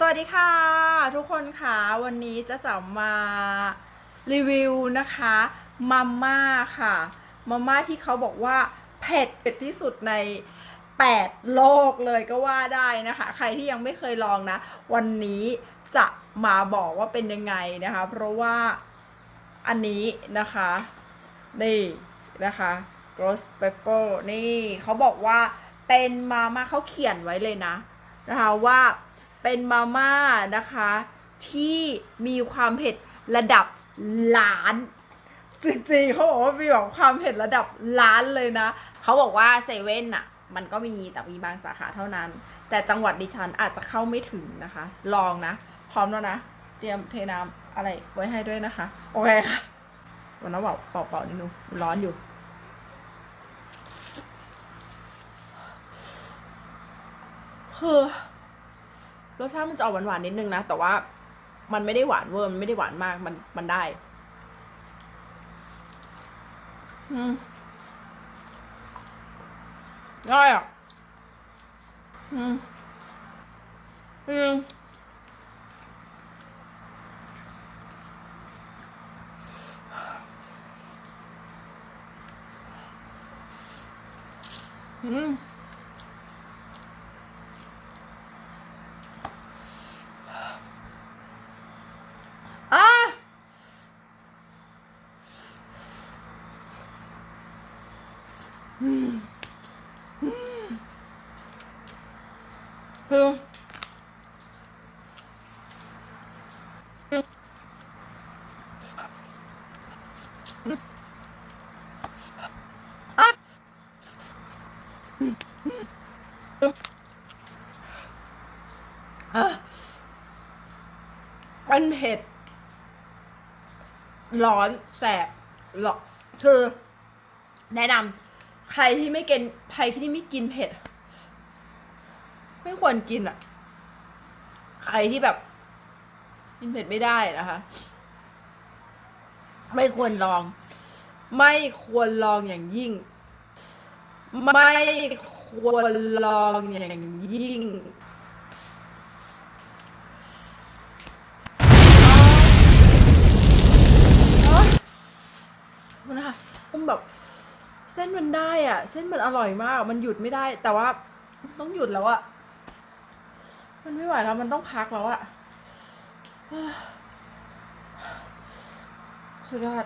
สวัสดีค่ะ ทุกคนค่ะ วันนี้จะจะมารีวิวนะคะมาม่าค่ะมาม่าที่เขาบอกว่าเผ็ดเผ็ดที่สุดใน 8 โลกเลยก็ว่าได้นะคะ ใครที่ยังไม่เคยลองนะ วันนี้จะมาบอกว่าเป็นยังไงนะคะ เพราะว่าอันนี้นะคะนี่นะคะ Ghost Pepper นี่เขาบอกว่าเป็นมาม่าเขาเขียนไว้เลยนะนะคะว่า เป็นมาม่านะคะ ที่มีความเผ็ดระดับล้าน จริงๆเขาบอกว่ามีแบบความเผ็ดระดับล้านเลยนะเขาบอกว่าเซเว่นอะมันก็มีแต่มีบางสาขาเท่านั้น แต่จังหวัดดิฉันอาจจะเข้าไม่ถึงนะคะ ลองนะ พร้อมแล้วนะ เตรียมเทน้ำอะไรไว้ให้ด้วยนะคะ โอเคค่ะวันน้ำเปล่าเปล่าๆนิดนึงร้อนอยู่คือ รสชาติมันจะออกหวานๆนิดนึงนะ แต่ว่ามันไม่ได้หวานเวอร์มันไม่ได้หวานมาก มันมันได้ อืมได้อะ อืม อืมอืม อะ คืออะอะมันเผ็ด ร้อน แสบหรอกคือ แนะนำ ใครที่ไม่กินใครที่ไม่กินเผ็ด ไม่ควรกินอะ ใครที่แบบ กินเผ็ดไม่ได้นะคะ ไม่ควรลอง ไม่ควรลองอย่างยิ่ง ไม่ควรลองอย่างยิ่งมันนะคะมันแบบ ส้นมันได้อะ เส้นมันอร่อยมาก มันหยุดไม่ได้ แต่ว่าต้องหยุดแล้วอะ มันไม่ไหวแล้วมันต้องพักแล้วอะสุดยอด